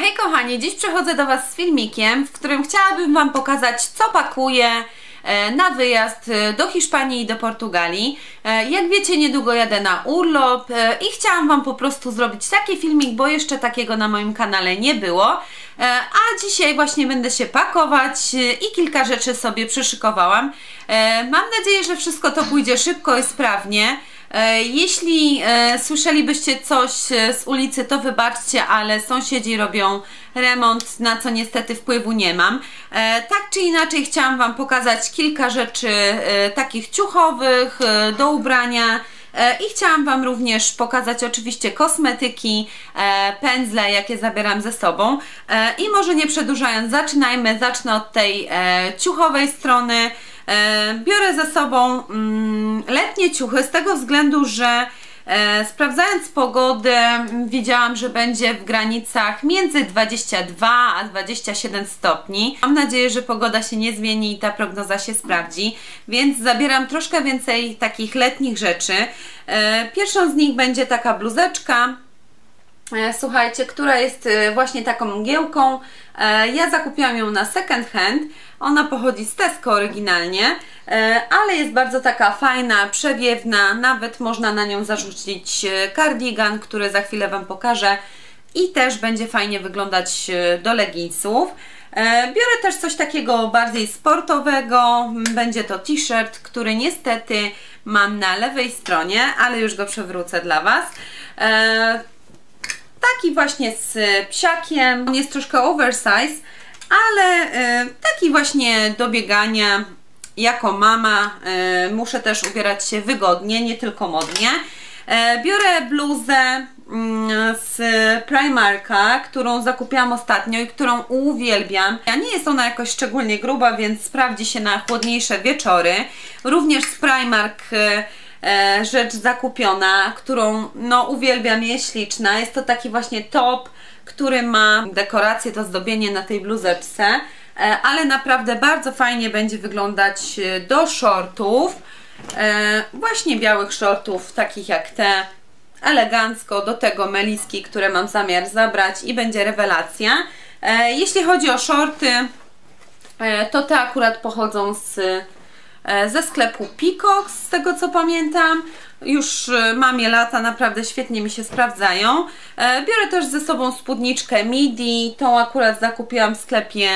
Hej kochani, dziś przychodzę do Was z filmikiem, w którym chciałabym Wam pokazać, co pakuję e, na wyjazd e, do Hiszpanii i do Portugalii. E, jak wiecie, niedługo jadę na urlop i chciałam Wam po prostu zrobić taki filmik, bo jeszcze takiego na moim kanale nie było. A dzisiaj właśnie będę się pakować i kilka rzeczy sobie przyszykowałam. Mam nadzieję, że wszystko to pójdzie szybko i sprawnie. E, jeśli e, słyszelibyście coś e, z ulicy, to wybaczcie, ale sąsiedzi robią remont, na co niestety wpływu nie mam. Tak czy inaczej chciałam Wam pokazać kilka rzeczy takich ciuchowych, do ubrania, i chciałam Wam również pokazać oczywiście kosmetyki, pędzle, jakie zabieram ze sobą. I może nie przedłużając, zaczynajmy. Zacznę od tej ciuchowej strony. E, biorę ze sobą mm, letnie ciuchy z tego względu, że e, sprawdzając pogodę widziałam, że będzie w granicach między 22 a 27 stopni. Mam nadzieję, że pogoda się nie zmieni i ta prognoza się sprawdzi, więc zabieram troszkę więcej takich letnich rzeczy. E, pierwszą z nich będzie taka bluzeczka, słuchajcie, która jest właśnie taką mgiełką. Ja zakupiłam ją na second hand. Ona pochodzi z Tesco oryginalnie, e, ale jest bardzo taka fajna, przewiewna, nawet można na nią zarzucić kardigan, który za chwilę Wam pokażę i też będzie fajnie wyglądać e, do leginsów. E, biorę też coś takiego bardziej sportowego, będzie to t-shirt, który niestety mam na lewej stronie, ale już go przewrócę dla Was. Taki właśnie z psiakiem, on jest troszkę oversize, ale y, taki właśnie do biegania jako mama y, muszę też ubierać się wygodnie, nie tylko modnie. Y, biorę bluzę mm, z Primarka, którą zakupiłam ostatnio i którą uwielbiam. Nie jest ona jakoś szczególnie gruba, więc sprawdzi się na chłodniejsze wieczory. Również z Primark rzecz zakupiona, którą no uwielbiam, jest śliczna. Jest to taki właśnie top który ma dekorację, to zdobienie na tej bluzeczce, e, ale naprawdę bardzo fajnie będzie wyglądać e, do shortów, e, właśnie białych shortów, takich jak te, elegancko, do tego meliski, które mam zamiar zabrać i będzie rewelacja. Jeśli chodzi o shorty, to te akurat pochodzą z, ze sklepu Peacock, z tego co pamiętam. Już e, mam je lata, naprawdę świetnie mi się sprawdzają. E, biorę też ze sobą spódniczkę midi, tą akurat zakupiłam w sklepie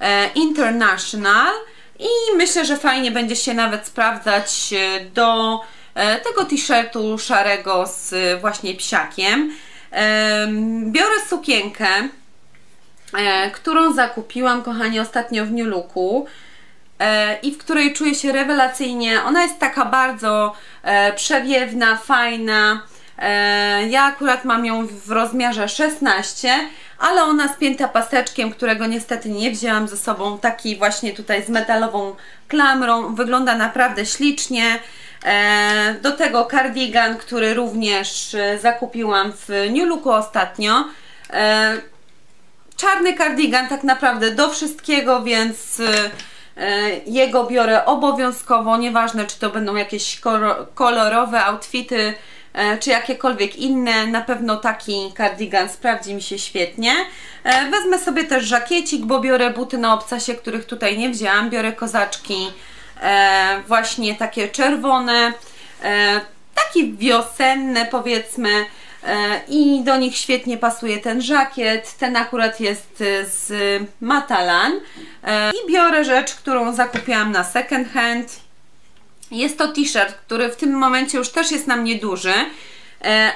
e, International i myślę, że fajnie będzie się nawet sprawdzać do tego t-shirtu szarego z właśnie psiakiem. Biorę sukienkę, którą zakupiłam, kochani, ostatnio w New Looku. E, i w której czuję się rewelacyjnie. Ona jest taka bardzo e, przewiewna, fajna. E, ja akurat mam ją w rozmiarze 16, ale ona spięta paseczkiem, którego niestety nie wzięłam ze sobą, taki właśnie tutaj z metalową klamrą. Wygląda naprawdę ślicznie. Do tego cardigan, który również zakupiłam w New Looku ostatnio. Czarny cardigan tak naprawdę do wszystkiego, więc jego biorę obowiązkowo, nieważne czy to będą jakieś kolorowe outfity, e, czy jakiekolwiek inne, na pewno taki cardigan sprawdzi mi się świetnie. E, wezmę sobie też żakiecik, bo biorę buty na obcasie, których tutaj nie wzięłam. Biorę kozaczki właśnie takie czerwone, takie wiosenne powiedzmy, E, i do nich świetnie pasuje ten żakiet. Ten akurat jest e, z Matalan e, i biorę rzecz, którą zakupiłam na second hand. Jest to t-shirt, który w tym momencie już też jest na mnie duży,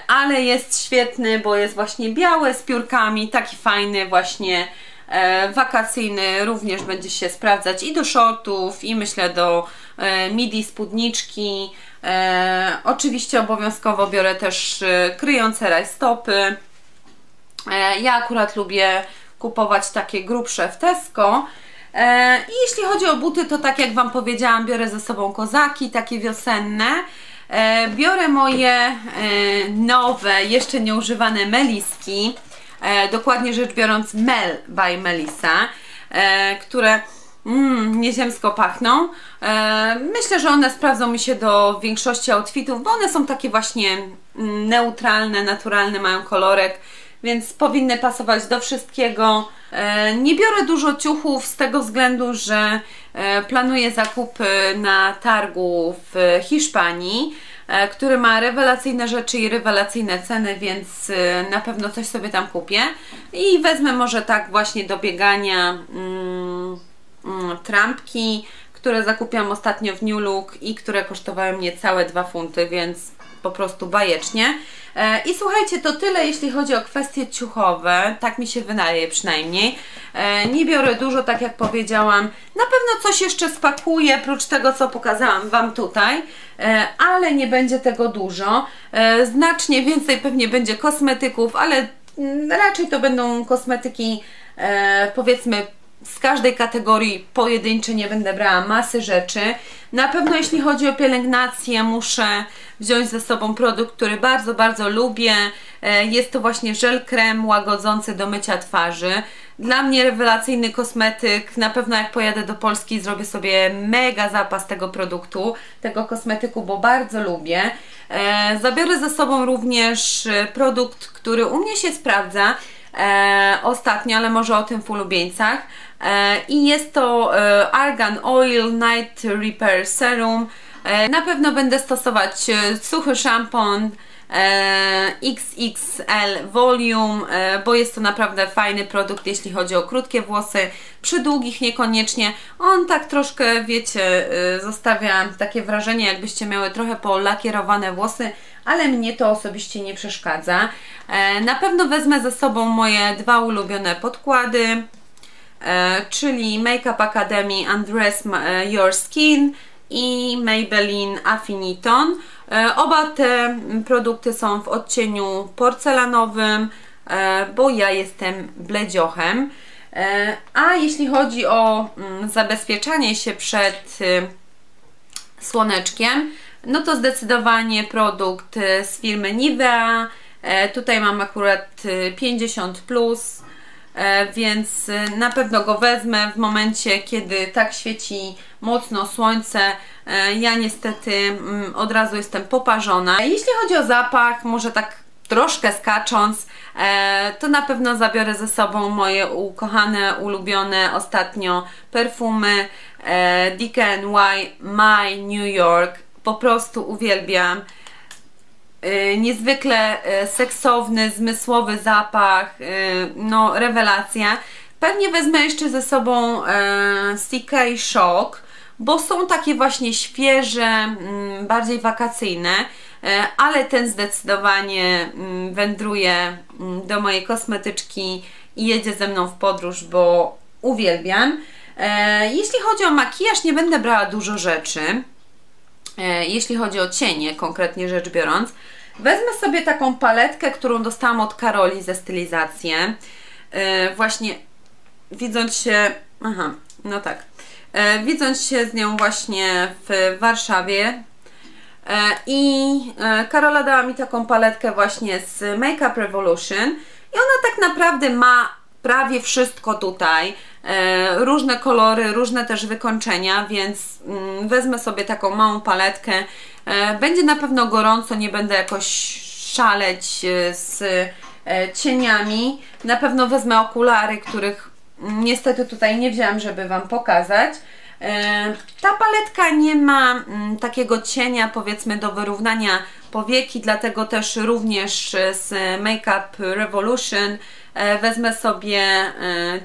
ale jest świetny, bo jest właśnie biały z piórkami, taki fajny właśnie wakacyjny, również będzie się sprawdzać i do shortów i myślę do midi spódniczki, E, oczywiście obowiązkowo biorę też e, kryjące rajstopy. E, ja akurat lubię kupować takie grubsze w Tesco. E, I jeśli chodzi o buty, to tak jak Wam powiedziałam, biorę ze sobą kozaki, takie wiosenne. E, biorę moje e, nowe, jeszcze nieużywane meliski, dokładnie rzecz biorąc Mel by Melissa, które Mmm, nieziemsko pachną. E, myślę, że one sprawdzą mi się do większości outfitów, bo one są takie właśnie mm, neutralne, naturalne, mają kolorek. więc powinny pasować do wszystkiego. E, nie biorę dużo ciuchów z tego względu, że e, planuję zakupy na targu w Hiszpanii, e, który ma rewelacyjne rzeczy i rewelacyjne ceny, więc na pewno coś sobie tam kupię i wezmę może tak właśnie do biegania mm, trampki, które zakupiłam ostatnio w New Look i które kosztowały mnie całe 2 funty, więc po prostu bajecznie. E, I słuchajcie, to tyle jeśli chodzi o kwestie ciuchowe, tak mi się wydaje przynajmniej. E, nie biorę dużo, tak jak powiedziałam. Na pewno coś jeszcze spakuję, prócz tego, co pokazałam Wam tutaj, e, ale nie będzie tego dużo. Znacznie więcej pewnie będzie kosmetyków, ale mm, raczej to będą kosmetyki powiedzmy z każdej kategorii pojedyncze nie będę brała masy rzeczy. Na pewno jeśli chodzi o pielęgnację muszę wziąć ze sobą produkt, który bardzo, bardzo lubię. E, jest to właśnie żel krem łagodzący do mycia twarzy. Dla mnie rewelacyjny kosmetyk. Na pewno jak pojadę do Polski zrobię sobie mega zapas tego produktu, tego kosmetyku, bo bardzo lubię. E, zabiorę ze sobą również produkt, który u mnie się sprawdza e, ostatnio, ale może o tym w ulubieńcach. E, I jest to e, Argan Oil Night Repair Serum. E, na pewno będę stosować suchy szampon XXL Volume, bo jest to naprawdę fajny produkt, jeśli chodzi o krótkie włosy, przy długich niekoniecznie. On tak troszkę, wiecie, zostawia takie wrażenie, jakbyście miały trochę polakierowane włosy, ale mnie to osobiście nie przeszkadza. Na pewno wezmę ze sobą moje dwa ulubione podkłady. E, czyli Makeup Academy Undress e, Your Skin i Maybelline Affiniton. E, oba te produkty są w odcieniu porcelanowym, bo ja jestem bledziochem. A jeśli chodzi o mm, zabezpieczanie się przed słoneczkiem, no to zdecydowanie produkt z firmy Nivea. Tutaj mam akurat 50 plus E, więc e, na pewno go wezmę w momencie, kiedy tak świeci mocno słońce. E, ja niestety mm, od razu jestem poparzona. Jeśli chodzi o zapach, może tak troszkę skacząc, to na pewno zabiorę ze sobą moje ukochane, ulubione ostatnio perfumy DKNY My New York. Po prostu uwielbiam. Y, niezwykle y, seksowny, zmysłowy zapach, y, no rewelacja. Pewnie wezmę jeszcze ze sobą CK Shock, bo są takie właśnie świeże, mm, bardziej wakacyjne, ale ten zdecydowanie mm, wędruje mm, do mojej kosmetyczki i jedzie ze mną w podróż, bo uwielbiam. Jeśli chodzi o makijaż, nie będę brała dużo rzeczy. Jeśli chodzi o cienie, konkretnie rzecz biorąc, Wezmę sobie taką paletkę, którą dostałam od Karoli ze stylizację. Yy, właśnie widząc się... Aha, no tak. Yy, widząc się z nią właśnie w Warszawie, e, i Karola dała mi taką paletkę właśnie z Makeup Revolution i ona tak naprawdę ma prawie wszystko tutaj. Różne kolory, różne też wykończenia, więc mm, wezmę sobie taką małą paletkę E, będzie na pewno gorąco, nie będę jakoś szaleć e, z e, cieniami. Na pewno wezmę okulary, których niestety tutaj nie wzięłam, żeby Wam pokazać. Ta paletka nie ma mm, takiego cienia powiedzmy do wyrównania powieki, dlatego też również z Makeup Revolution wezmę sobie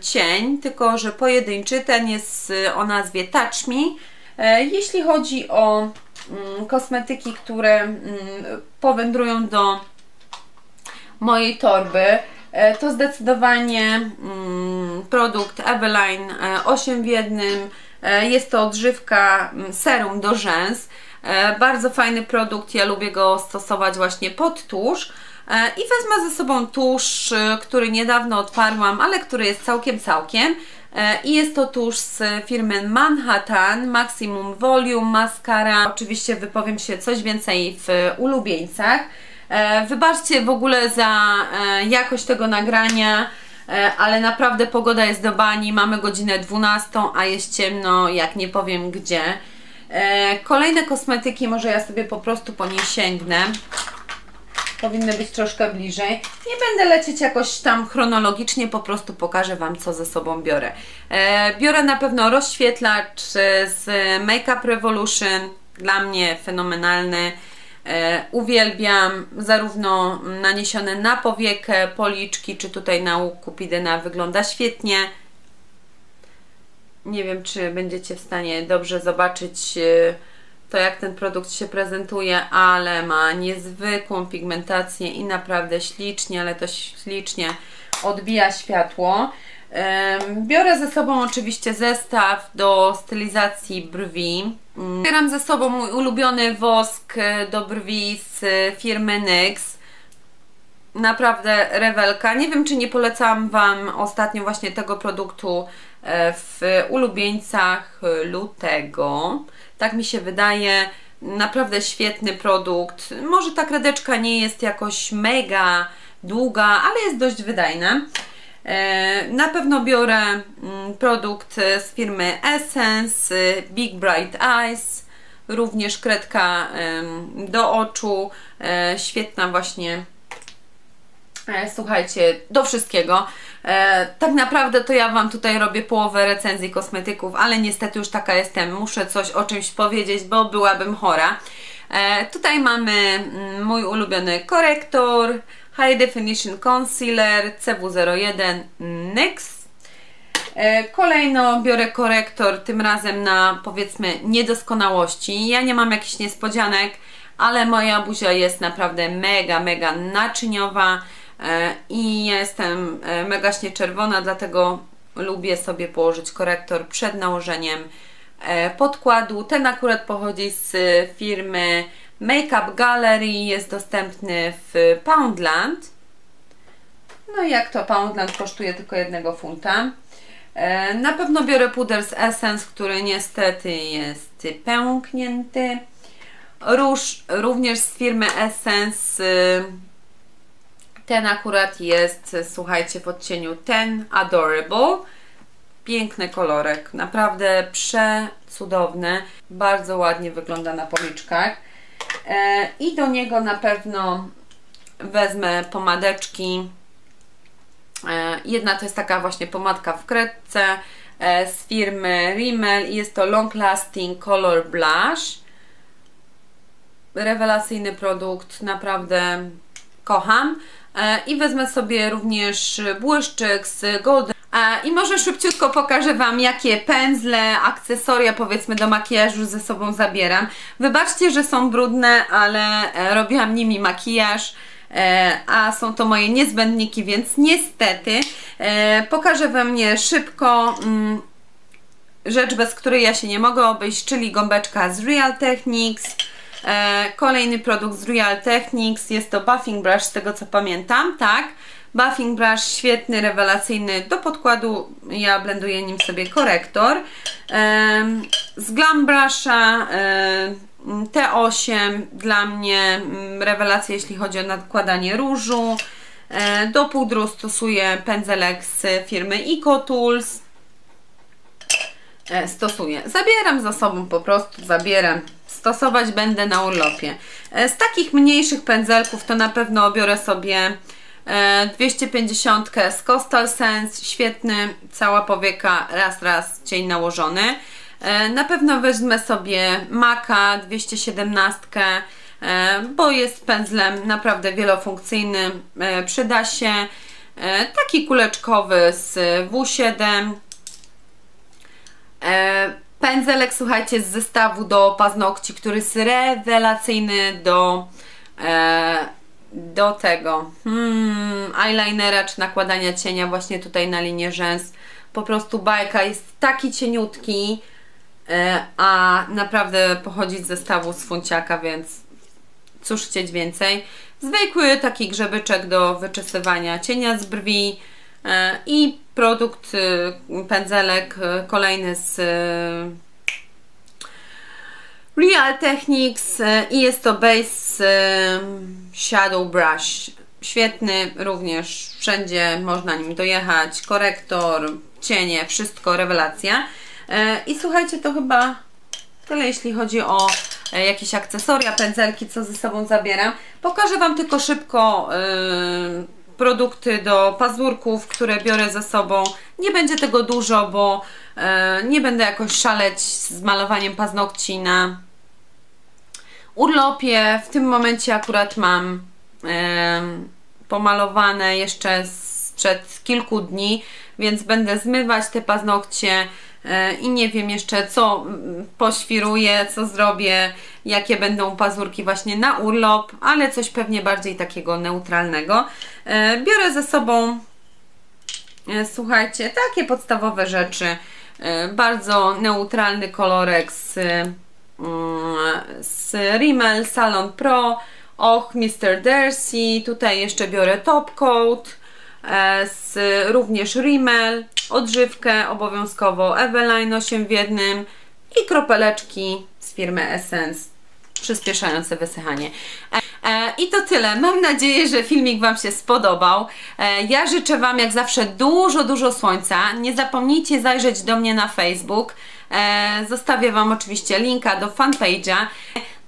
cień, tylko że pojedynczy, ten jest o nazwie Touch Me. Jeśli chodzi o Mm, kosmetyki, które mm, powędrują do mojej torby e, to zdecydowanie mm, produkt Eveline 8 e, w jednym. E, jest to odżywka serum do rzęs. Bardzo fajny produkt, ja lubię go stosować właśnie pod tusz i wezmę ze sobą tusz, który niedawno otwarłam, ale który jest całkiem całkiem E, i jest to tusz z firmy Manhattan Maximum Volume Mascara. Oczywiście wypowiem się coś więcej w ulubieńcach. E, wybaczcie w ogóle za e, jakość tego nagrania, ale naprawdę pogoda jest do bani, mamy godzinę 12, a jest ciemno, jak nie powiem gdzie. Kolejne kosmetyki, może ja sobie po prostu po nie sięgnę. Powinny być troszkę bliżej. Nie będę lecieć jakoś tam chronologicznie, po prostu pokażę Wam, co ze sobą biorę. E, biorę na pewno rozświetlacz z Makeup Revolution, dla mnie fenomenalny. E, uwielbiam zarówno naniesione na powiekę, policzki, czy tutaj na łuk wygląda świetnie. Nie wiem, czy będziecie w stanie dobrze zobaczyć e, to, jak ten produkt się prezentuje, ale ma niezwykłą pigmentację i naprawdę ślicznie, ale to ślicznie odbija światło. Biorę ze sobą oczywiście zestaw do stylizacji brwi. Mm, bieram ze sobą mój ulubiony wosk e, do brwi z firmy NYX. Naprawdę rewelka. Nie wiem, czy nie polecam Wam ostatnio właśnie tego produktu w ulubieńcach lutego. Tak mi się wydaje. Naprawdę świetny produkt. Może ta kredeczka nie jest jakoś mega długa, ale jest dość wydajna. E, na pewno biorę mm, produkt z firmy Essence Big Bright Eyes, również kredka do oczu, e, świetna właśnie e, słuchajcie, do wszystkiego. Tak naprawdę to ja Wam tutaj robię połowę recenzji kosmetyków, ale niestety już taka jestem, muszę coś o czymś powiedzieć, bo byłabym chora. Tutaj mamy mm, mój ulubiony korektor, High Definition Concealer CW01 NYX. E, kolejno biorę korektor, tym razem na powiedzmy niedoskonałości. Ja nie mam jakichś niespodzianek, ale moja buzia jest naprawdę mega, mega naczyniowa e, i ja jestem e, mega czerwona, dlatego lubię sobie położyć korektor przed nałożeniem podkładu. Ten akurat pochodzi z firmy Makeup Gallery jest dostępny w Poundland. No i jak to Poundland kosztuje tylko jednego funta. E, na pewno biorę puder z Essence, który niestety jest pęknięty. Róż również z firmy Essence. Ten akurat jest, słuchajcie, w odcieniu ten Adorable. Piękny kolorek, naprawdę przecudowny. Bardzo ładnie wygląda na policzkach. E, I do niego na pewno wezmę pomadeczki. E, jedna to jest taka właśnie pomadka w kredce e, z firmy Rimmel jest to Long Lasting Color Blush. Rewelacyjny produkt, naprawdę kocham. I wezmę sobie również błyszczyk z Golden i może szybciutko pokażę Wam, jakie pędzle, akcesoria powiedzmy do makijażu ze sobą zabieram. Wybaczcie, że są brudne, ale e, robiłam nimi makijaż e, a są to moje niezbędniki, więc niestety e, pokażę Wam je szybko mm, rzecz, bez której ja się nie mogę obejść, czyli gąbeczka z Real Techniques. Kolejny produkt z Real Techniques jest to buffing brush, z tego co pamiętam, tak? Buffing brush świetny, rewelacyjny do podkładu. Ja blenduję nim sobie korektor. Z Glam Brusha T8 dla mnie mm, rewelacja, jeśli chodzi o nakładanie różu. E, do pudru stosuję pędzelek z firmy Eco Tools. E, stosuję. Zabieram za sobą po prostu, zabieram. Stosować będę na urlopie. E, z takich mniejszych pędzelków to na pewno biorę sobie 250 e, z Coastal Sense, świetny, cała powieka, raz, raz cień nałożony. E, na pewno wezmę sobie Maka 217, e, bo jest pędzlem naprawdę wielofunkcyjnym, przyda się. Taki kuleczkowy z W7. Pędzelek, słuchajcie, z zestawu do paznokci, który jest rewelacyjny do do tego hmm, eyelinera czy nakładania cienia właśnie tutaj na linię rzęs. Po prostu bajka jest taki cieniutki, e, a naprawdę pochodzi z zestawu z funciaka, więc cóż chcieć więcej. Zwykły taki grzebyczek do wyczesywania cienia z brwi e, i produkt, e, pędzelek kolejny z Real Techniques y, i jest to Base y, Shadow Brush. Świetny, również wszędzie można nim dojechać. Korektor, cienie, wszystko, rewelacja. Y, I słuchajcie, to chyba tyle jeśli chodzi o e, jakieś akcesoria, pędzelki, co ze sobą zabieram. Pokażę Wam tylko szybko yy, produkty do pazurków, które biorę ze sobą. Nie będzie tego dużo, bo yy, nie będę jakoś szaleć z malowaniem paznokci na urlopie. W tym momencie akurat mam yy, pomalowane jeszcze sprzed kilku dni, więc będę zmywać te paznokcie e, i nie wiem jeszcze co poświruję, co zrobię, jakie będą pazurki właśnie na urlop, ale coś pewnie bardziej takiego neutralnego. E, biorę ze sobą, e, słuchajcie, takie podstawowe rzeczy, bardzo neutralny kolorek z, mm, z Rimmel Salon Pro, Och Mr. Darcy, tutaj jeszcze biorę top coat, E, z również Rimmel, odżywkę obowiązkowo Eveline 8 w jednym i kropeleczki z firmy Essence przyspieszające wysychanie. E, e, I to tyle. Mam nadzieję, że filmik Wam się spodobał. Ja życzę Wam jak zawsze dużo, dużo słońca. Nie zapomnijcie zajrzeć do mnie na Facebook. Zostawię Wam oczywiście linka do fanpage'a.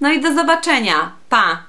No i do zobaczenia. Pa!